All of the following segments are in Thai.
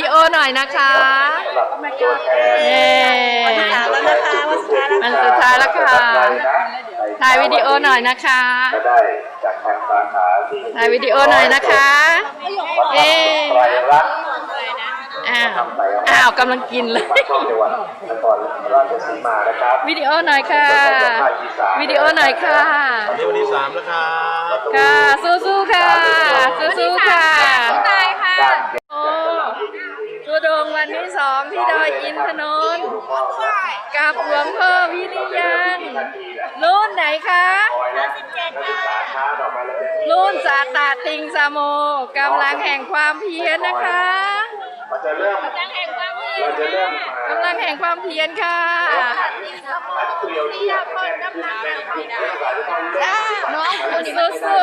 ดีโอหน่อยนะคะสำหรับตัวแทนเย้วันสุดท้ายแล้วนะคะวันสุดท้ายแล้ววันสุดท้ายแล้วค่ะถ่ายวิดีโอหน่อยนะคะก็ได้จากทางสาขาที่ถ่ายวิดีโอหน่อยนะคะเอ๊ะไตรรัตน์อ้าวอ้าวกำลังกินเลยปากช่องจังหวัดนครราชสีมานะครับวิดีโอหน่อยค่ะ วิดีโอหน่อยค่ะวันนี้วันที่สามแล้วครับค่ะสู้ๆค่ะสู้ๆค่ะตายค่ะ โอ้ตัวโดงวันที่สองที่ดอยอินทนนท์กับหลวงพ่อวิริยัง รุ่นไหนคะรุ่นสาตาติงสาโมกำลังแห่งความเพียรนะคะมันจะเริ่มเราจะเริ่มกำลังแห่งความเพียรค่ะเกลียวเทียบแน่นขึ้นแน่นขึ้นเรื่องราวที่ต้องเริ่มน้องสู้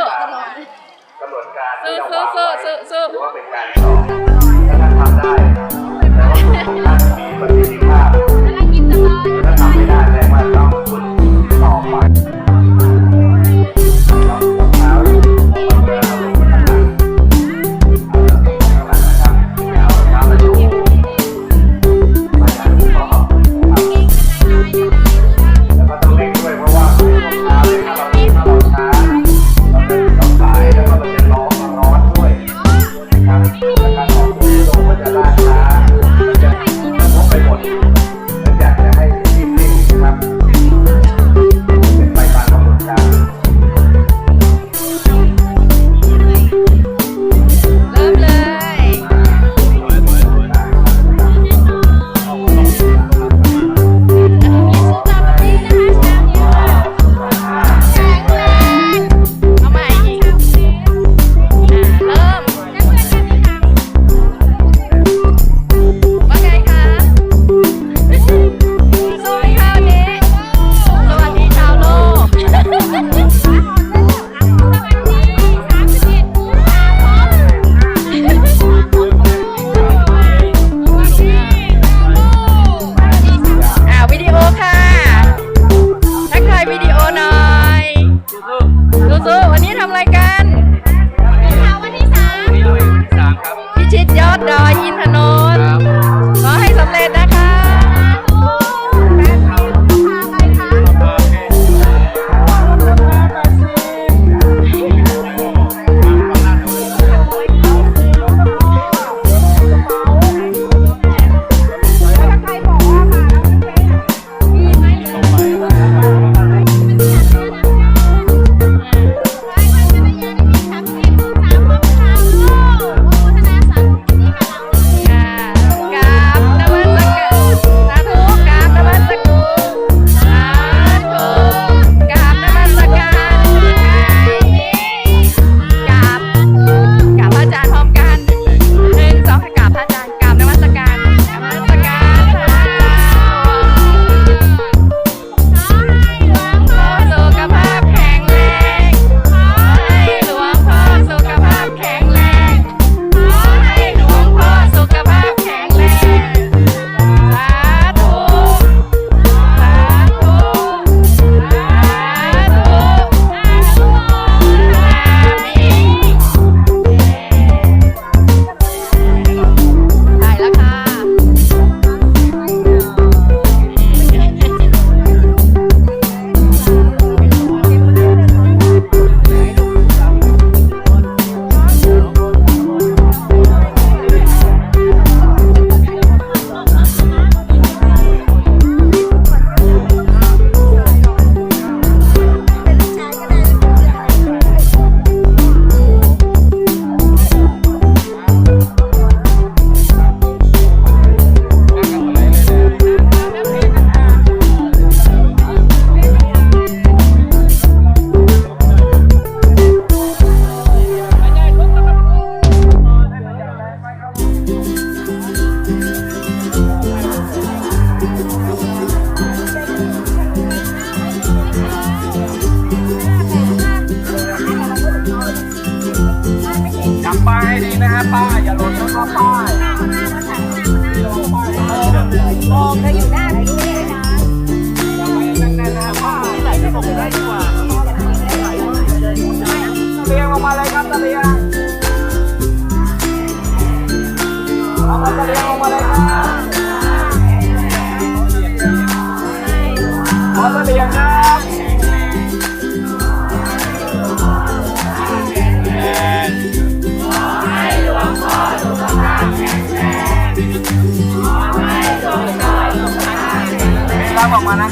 กำหนดการสู้สู้สู้สู้สู้หรือว่าเป็นการสอบ ถ้าท่านทำได้แต่ว่าทุกท่านมีประสิทธิ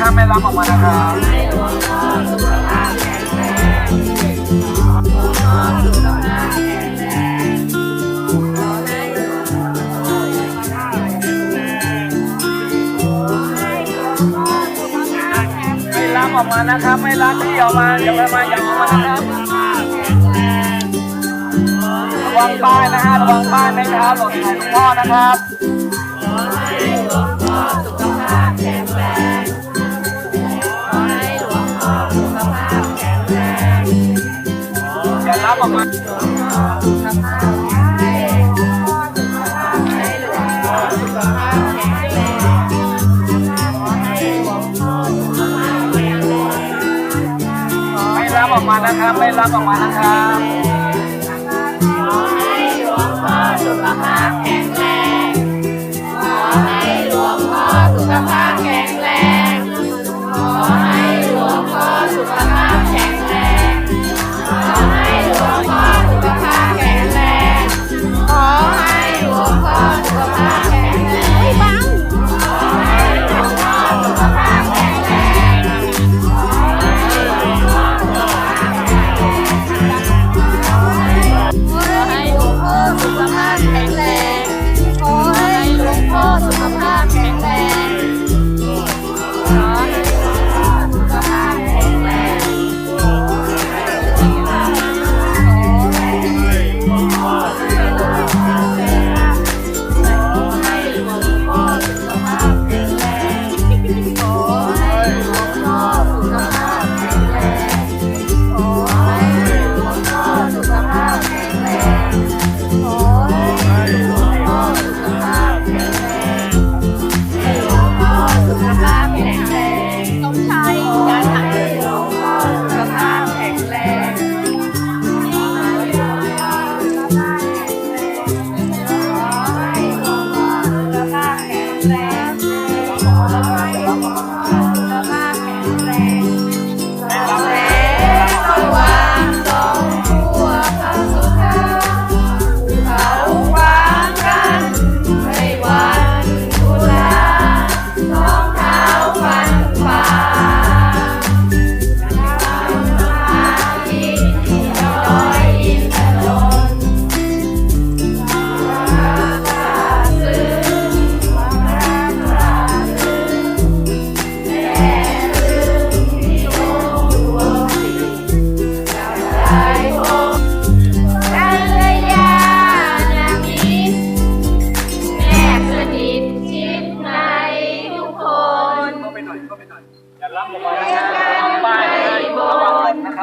ช่าแม่รับออกมานะครับออกมานะครับ ไม่รับที่ออกมาอย่ามาอย่าอกมานะครับระวังป้ายนะฮะระวังป้ายนะครับหลบถ่ายหลวงพ่อนะครับ ออกมาไม่รับออกมานะครับ ไม่รับออกมานะครับสุขภาพแข็งแรงขอให้หลวงพ่อสุขภาพ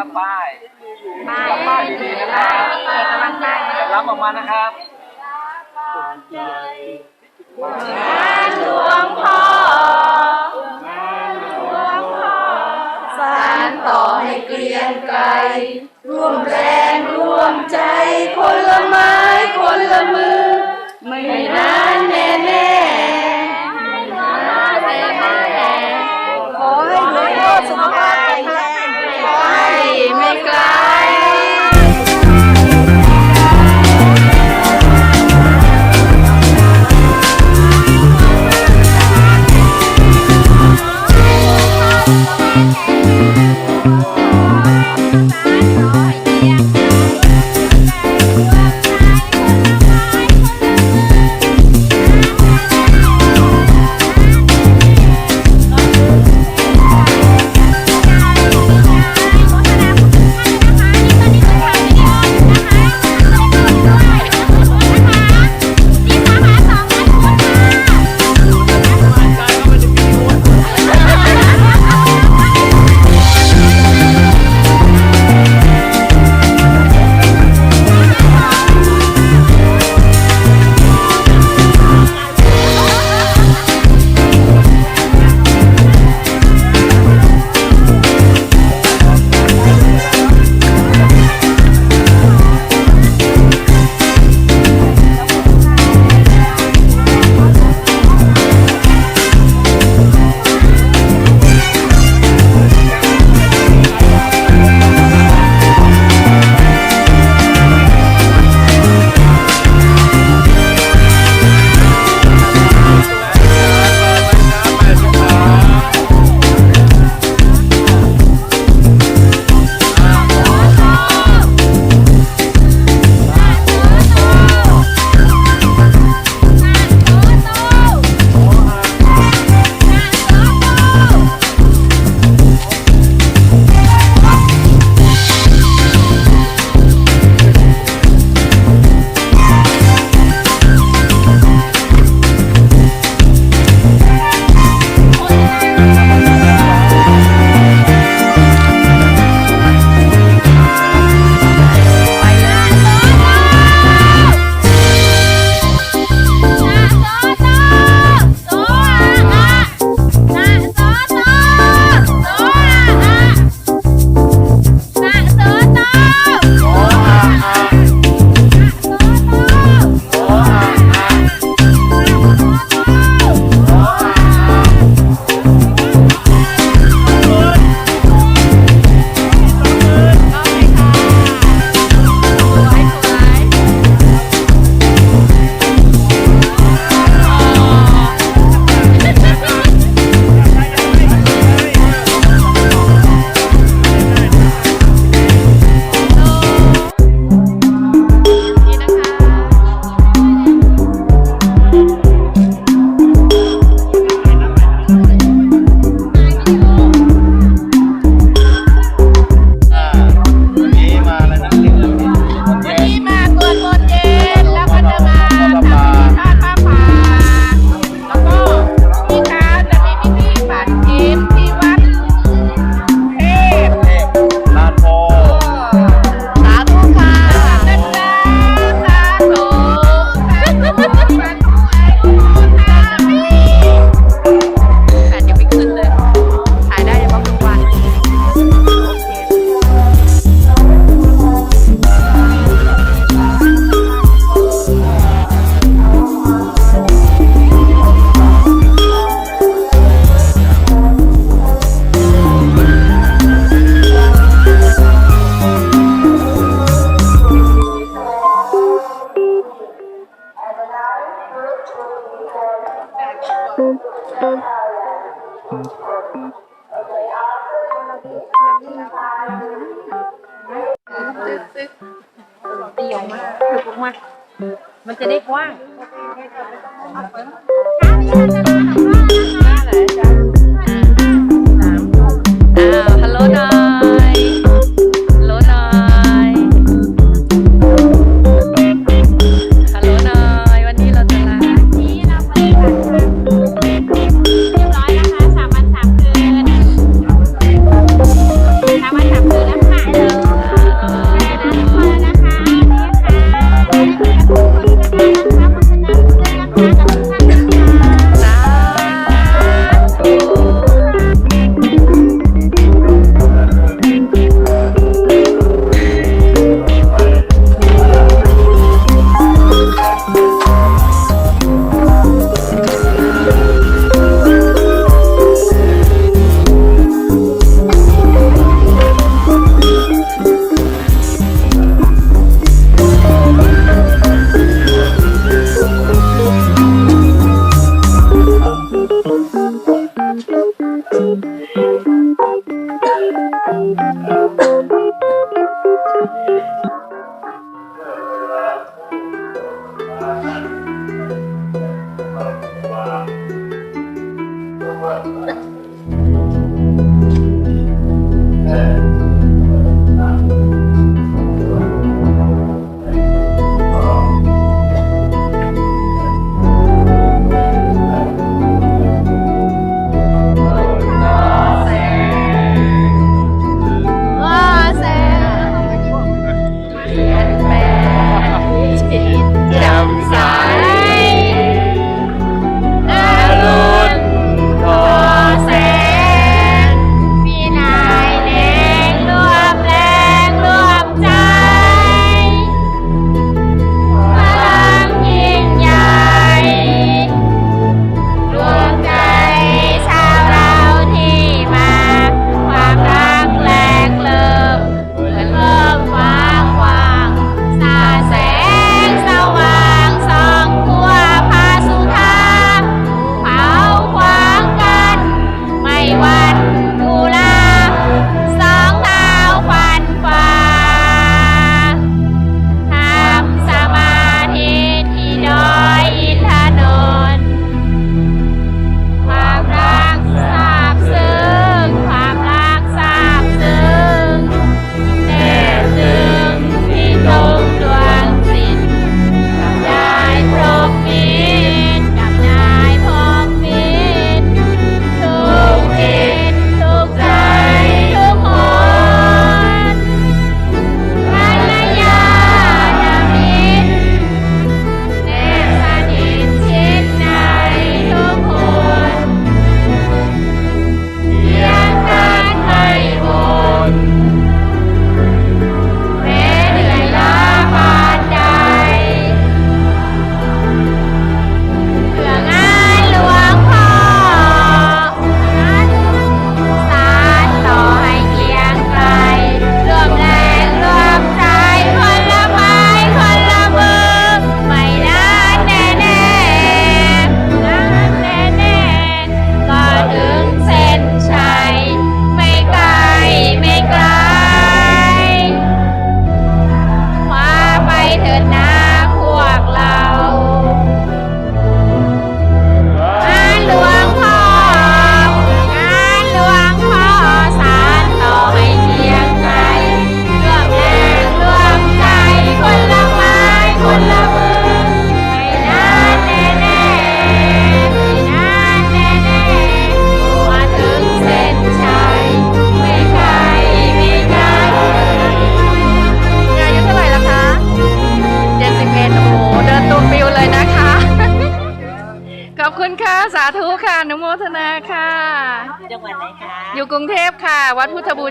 ับป้ายป้ายดีๆนะครับเอกจับรับออกมานะครับหลวงพ่องานหลวงพ่อสานต่อให้เกลียงไกลร่วมแรงร่วมใจ คนละไม้คนละมือ ไม่นานแน่แน่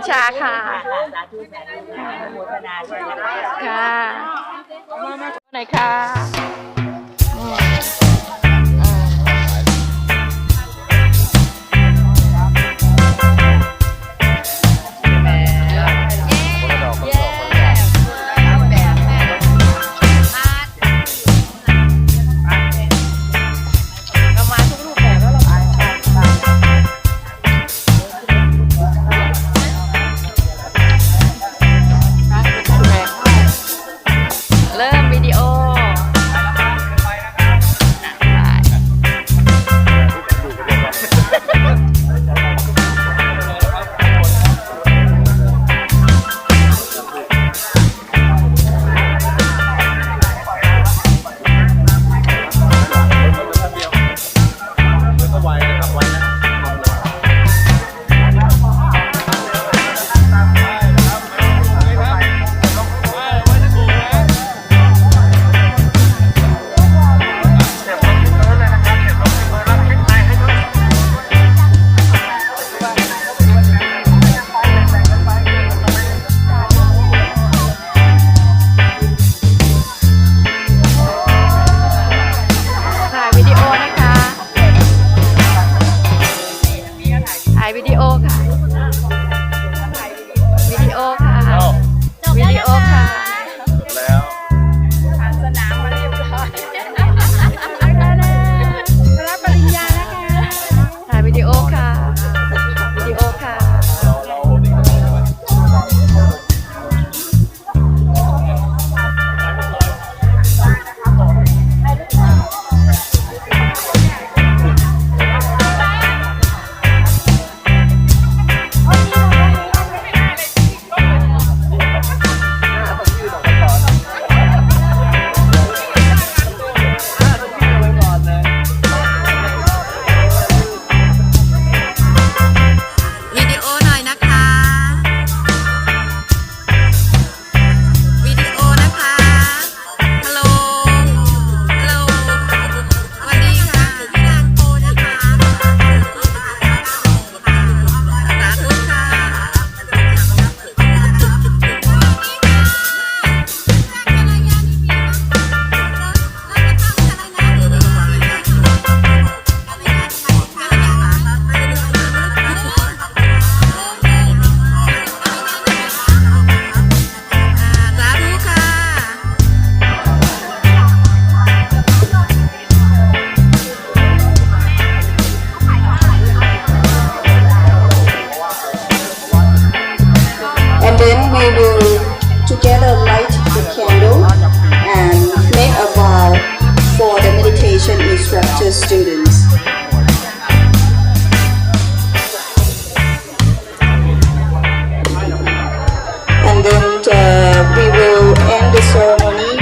วัด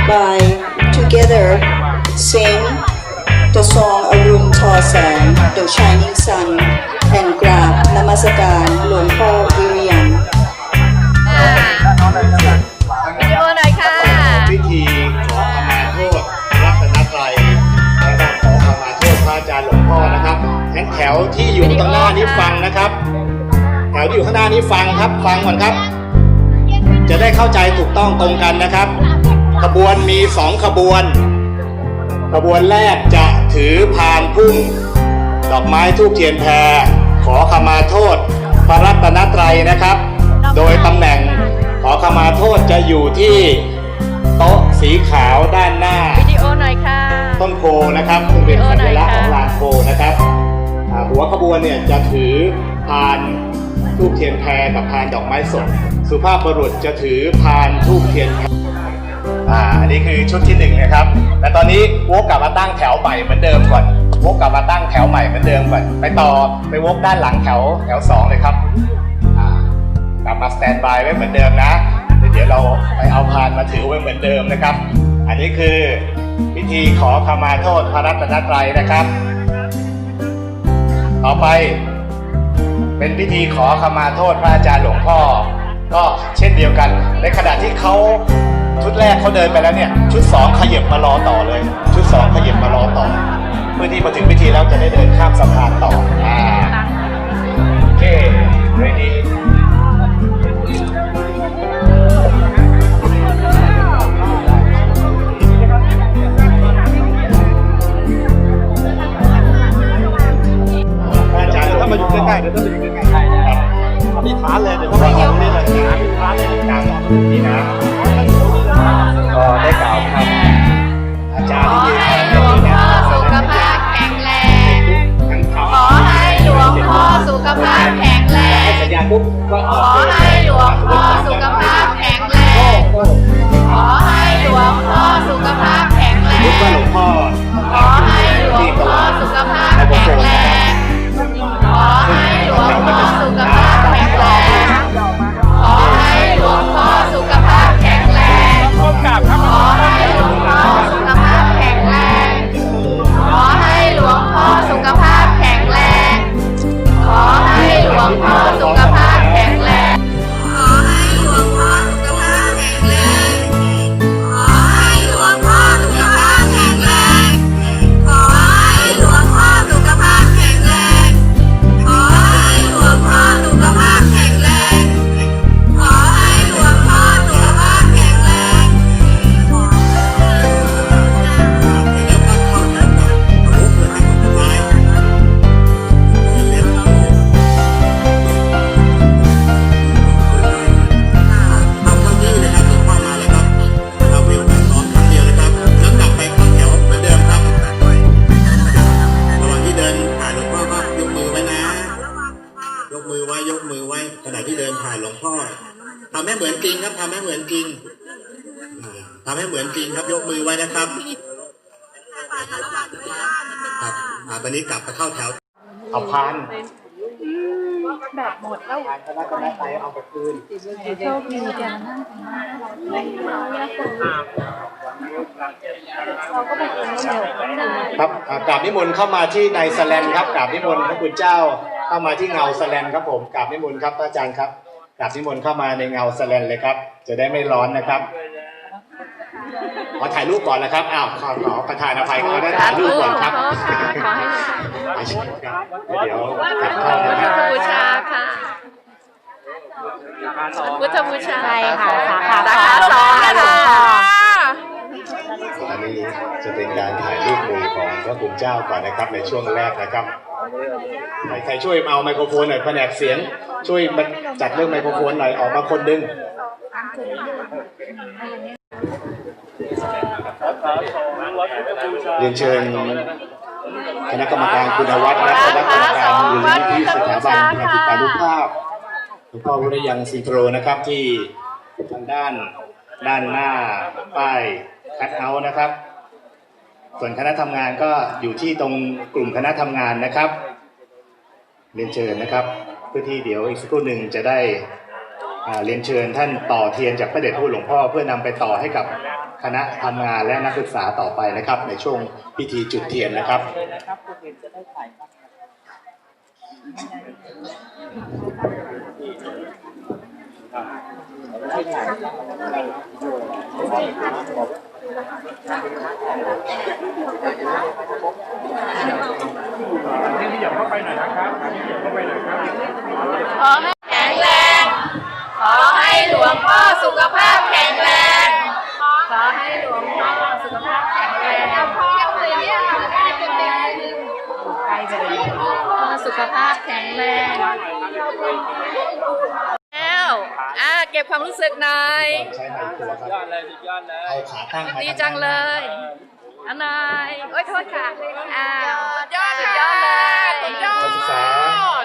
by together sing the song Arun Tho Sang The Shining Sun and กราบนมัสการหลวงพ่อวิริยังวิดีโอหน่อยค่ะพิธีขอขมาโทษรัตนไตรนะครับขอขมาโทษพระอาจารย์หลวงพ่อนะครับงั้นแถวที่อยู่ตรงหน้านี้ฟังนะครับ แถวที่อยู่ข้างหน้านี้ฟังครับ ฟังก่อนครับ จะได้เข้าใจถูกต้องตรงกันนะครับ ขบวนมีสองขบวน ขบวนแรกจะถือพานพุ่มดอกไม้ทูบเทียนแพร ขอขมาโทษ พระรัตนตรัยนะครับ โดยตำแหน่งขอขมาโทษจะอยู่ที่โต๊ะสีขาวด้านหน้า วิดีโอหน่อยค่ะ ต้นโพนะครับซึ่งเป็นสัญลักษณ์ของลานโพนะครับอ่าหัวขบวนเนี่ยจะถือพานทูบเทียนแพรกับพานดอกไม้สด สุภาพบุรุษจะถือพานทูบเทียนแพร อ่าอันนี้คือชุดที่หนึ่งนะครับและตอนนี้วกกลับมาตั้งแถวใหม่เหมือนเดิมก่อนวกกลับมาตั้งแถวใหม่เหมือนเดิมก่อน ไปต่อไปวกด้านหลังแถวแถวสองเลยครับอ่ากลับมาสแตนบายไว้เหมือนเดิมนะเดี๋ยวเราไปเอาพานมาถือไว้เหมือนเดิมนะครับ อันนี้คือพิธีขอขมาโทษพระรัตนตรัยนะครับ ต่อไปเป็นพิธีขอขมาโทษพระอาจารย์หลวงพ่อ ก็เช่นเดียวกัน ในขณะที่เขา ชุดแรกเขาเดินไปแล้วเนี่ย ชุดสองขยับมารอต่อเลย ชุดสองขยับมารอต่อเพื่อที่พอถึงพิธีแล้วจะได้เดินข้ามสะพานต่ออ่าโอเค ready แบบหมดแล้วพานคณะกรรมการเอาไปคืนโชคดีจังครับอ่ากราบนิมนต์เข้ามาที่ในสแลนครับกราบนิมนต์พระคุณเจ้าเข้ามาที่เงาสแลนครับผมกราบนิมนต์ครับพระอาจารย์ครับกราบนิมนต์เข้ามาในเงาสแลนเลยครับ จะได้ไม่ร้อนนะครับ ขอถ่ายรูปก่อนนะครับ อ้าวขอขอประธานอภัยขอได้สาถ่ายรูธุปก่อนขครับอค่ะขอให้ไปเชิญครับเดี๋ยวกลับขเข้าอนะพุคทรับธบูชาค่ะพุทธบูชาใช่ค่ะสาขาสาขาสองนะคะอันนี้จะเป็นการถ่ายรูปหมู่ของพระคุณเจ้าก่อนนะครับในช่วงแรกนะครับใครใครช่วยมาเอาไมโครโฟนหน่อยแผนกเสียง ช่วยมาจัดเรื่องไมโครโฟนหน่อยออกมาคนดึง เรียนเชิญคณะกรรมการคุณวัฒน์และคณะกรรมการมูลนิธิสถาบันพระติปานุภาพหลวงพ่อวิริยังซีโทรนะครับที่ทางด้านด้านหน้าป้ายคัดเอาท์นะครับ ส่วนคณะทำงานก็อยู่ที่ตรงกลุ่มคณะทำงานนะครับ เรียนเชิญนะครับ เพื่อที่เดี๋ยวอีกสักครู่หนึ่งจะได้ เรียนเชิญท่านต่อเทียนจากพระเดชพระคุณหลวงพ่อเพื่อนำไปต่อให้กับคณะทำงานและนักศึกษาต่อไปนะครับ ในช่วงพิธีจุดเทียนนะครับเลยนะครับคนอื่นจะได้ถ่ายภาพขอให้แข็งแรง ขอให้หลวงพ่อสุขภาพแข็งแรง ขอให้หลวงพ่อสุขภาพแข็งแรงพ่อเลยเนี่ยได้เป็นเด็กใกล้จะเลยพ่อสุขภาพแข็งแรงแล้วอ่าเก็บความรู้สึกหน่อยใช้ไม้ตัวครับเอาขาตั้งมาดีจังเลยอันนายโอ้ยโทษค่ะอ่าสุดยอดสุดยอดเลยสุดยอนักศึกษา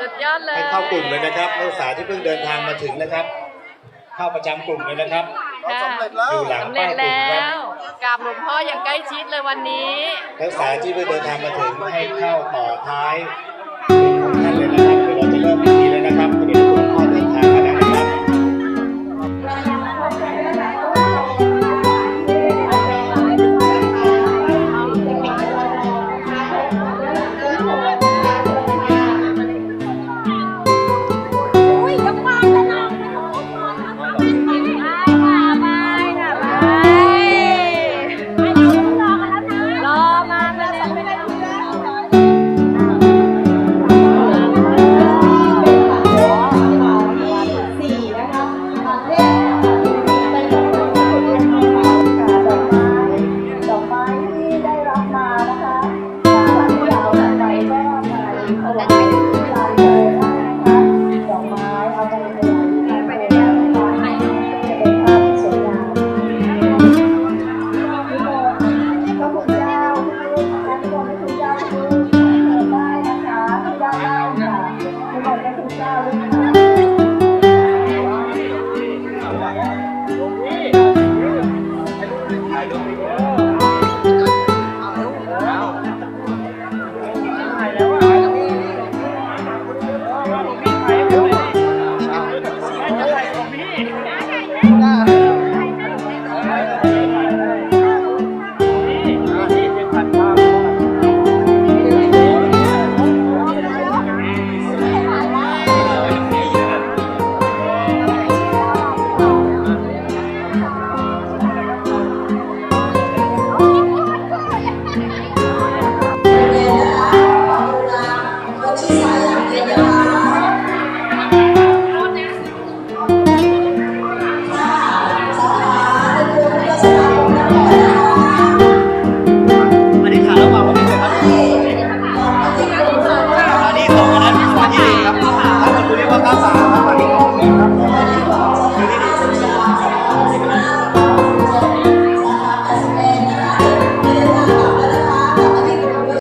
สุดยอดเลยให้เข้ากลุ่มเลยนะครับนักศึกษาที่เพิ่งเดินทางมาถึงนะครับ เข้าประจำกลุ่มเลยนะครับ ค่ะอยู่หลังสำเร็ป้าจยกลุ่มแล้ครับ วกราบหลวงพ่ออย่างใกล้ชิดเลยวันนี้ นักศึกษาที่เพิ่งเดินทางมาถึงให้เข้าต่อท้าย